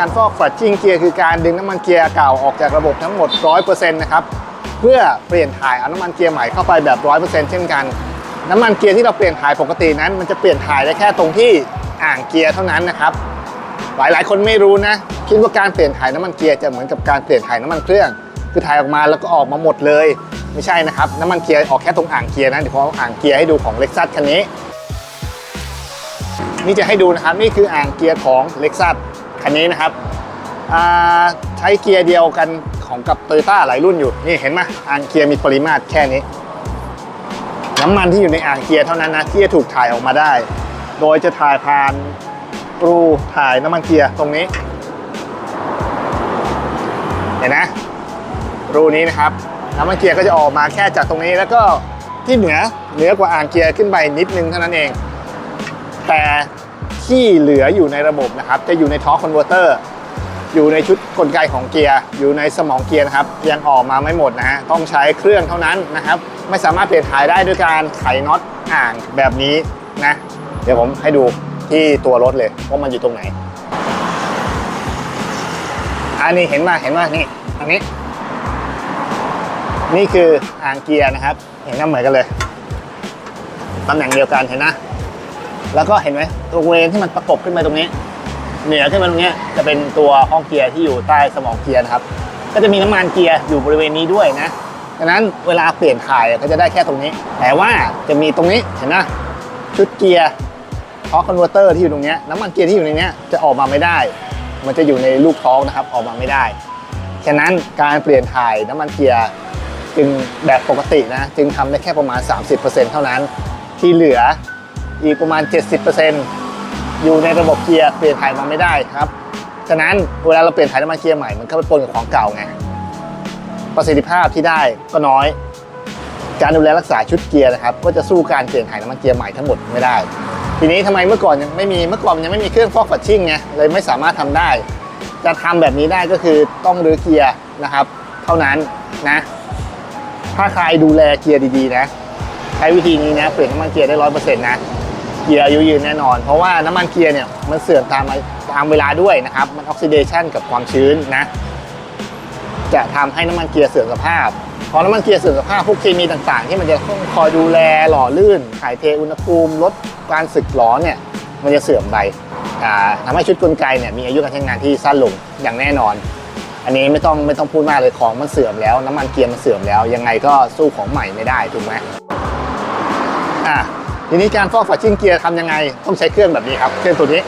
การฟอกฝัดจิ้งเกียร์คือการดึงน้ำมันเกียร์เก่าออกจากระบบทั้งหมด 100%นะครับ เพื่อเปลี่ยนถ่ายเอาน้ำมันเกียร์ใหม่เข้าไปแบบ 100%เช่นกัน น้ำมันเกียร์ที่เราเปลี่ยนถ่ายปกตินั้น มันจะเปลี่ยนถ่ายได้แค่ตรงที่อ่างเกียร์เท่านั้นนะครับ หลายๆคนไม่รู้นะ คิดว่าการเปลี่ยนถ่ายน้ำมันเกียร์จะเหมือนกับการเปลี่ยนถ่ายน้ำมันเครื่อง คือถ่ายออกมาแล้วก็ออกมาหมดเลย ไม่ใช่นะครับ น้ำมันเกียร์ออกแค่ตรงอ่างเกียร์นะเดี๋ยวผมเอาอ่างเกียร์ให้ดูของเล็กซัสคันนี้ นี่จะให้ดูนะครับนี่คืออ่างเกียร์ของเล็กซัส คันนี้นะครับใช้เกียร์เดียวกันของกับโตโยต้าหลายรุ่นอยู่ นี่เห็นไหมอ่างเกียร์มีปริมาตรแค่นี้ น้ำมันที่อยู่ในอ่างเกียร์เท่านั้นนะที่จะถูกถ่ายออกมาได้ โดยจะถ่ายผ่านรูถ่ายน้ำมันเกียร์ตรงนี้ เห็นนะรูนี้นะครับ น้ำมันเกียร์ก็จะออกมาแค่จากตรงนี้แล้วก็ที่เหนือเหนือกว่าอ่างเกียร์ขึ้นไปนิดนึงเท่านั้นเอง แต่ ที่เหลืออยู่ในระบบนะครับ จะอยู่ในทอร์คคอนเวอร์เตอร์อยู่ในชุดกลไกของเกียร์อยู่ในสมองเกียร์นะครับ ยังออกมาไม่หมดนะฮะต้องใช้เครื่องเท่านั้นนะครับ ไม่สามารถเปลี่ยนถ่ายได้ด้วยการไขน็อตอ่างแบบนี้นะ เดี๋ยวผมให้ดูที่ตัวรถเลยว่ามันอยู่ตรงไหน อันนี้เห็นมาเห็นมานี่อันนี้ นี่คืออ่างเกียร์นะครับ เห็นก็เหมือนกันเลยตำแหน่งเดียวกันเห็นนะ แล้วก็เห็นไหมตัวเวนที่มันประกบขึ้นมาตรงนี้ เหนือขึ้นมาตรงนี้จะเป็นตัวห้องเกียร์ที่อยู่ใต้สมองเกียร์นะครับ ก็จะมีน้ำมันเกียร์อยู่บริเวณนี้ด้วยนะดังนั้นเวลาเปลี่ยนถ่ายก็จะได้แค่ตรงนี้ แต่ว่าจะมีตรงนี้เห็นไหมชุดเกียร์ทอคอนเวอร์เตอร์ที่อยู่ตรงนี้น้ำมันเกียร์ที่อยู่ในนี้จะออกมาไม่ได้ มันจะอยู่ในลูกท้องนะครับออกมาไม่ได้ ฉะนั้นการเปลี่ยนถ่ายน้ำมันเกียร์จึงแบบปกตินะจึงทำได้แค่ประมาณ 30%เท่านั้นที่เหลือ อีกประมาณ 70%อยู่ในระบบเกียร์เปลี่ยนถ่ายมาไม่ได้ครับ ฉะนั้นเวลาเราเปลี่ยนถ่ายน้ำมันเกียร์ใหม่มันก็ไปปนกับของเก่าไง ประสิทธิภาพที่ได้ก็น้อย การดูแลรักษาชุดเกียร์นะครับก็จะสู้การเปลี่ยนถ่ายน้ำมันเกียร์ใหม่ทั้งหมดไม่ได้ ทีนี้ทำไมเมื่อก่อนยังไม่มีเมื่อก่อนยังไม่มีเครื่องฟอกฟัดชิ่งไงเลยไม่สามารถทำได้ จะทำแบบนี้ได้ก็คือต้องรื้อเกียร์นะครับ เท่านั้นนะถ้าใครดูแลเกียร์ดีๆนะ ใช้วิธีนี้นะ เปลี่ยนน้ำมันเกียร์ได้ร้อยเปอร์เซ็นต์นะ เกียร์อายุยืนแน่นอน เพราะว่าน้ำมันเกียร์เนี่ยมันเสื่อมตามตามเวลาด้วยนะครับ มันออกซิเดชันกับความชื้นนะ จะทำให้น้ำมันเกียร์เสื่อมสภาพพอน้ำมันเกียร์เสื่อมสภาพพวกเคมีต่างๆ ที่มันจะต้องคอยดูแลหล่อลื่นถ่ายเทอุณหภูมิลดการสึกหรอเนี่ยมันจะเสื่อมไปอ่าทำให้ชุดกลไกเนี่ยมีอายุการใช้งานที่สั้นลงอย่างแน่นอน อันนี้ไม่ต้องไม่ต้องพูดมากเลยของมันเสื่อมแล้ว น้ำมันเกียร์มันเสื่อมแล้ว ยังไงก็สู้ของใหม่ไม่ได้ถูกไหมอะ ทีนี้การฟอกฝาชิ้นเกียร์ทำยังไง ต้องใช้เครื่องแบบนี้ครับ เครื่องตัวนี้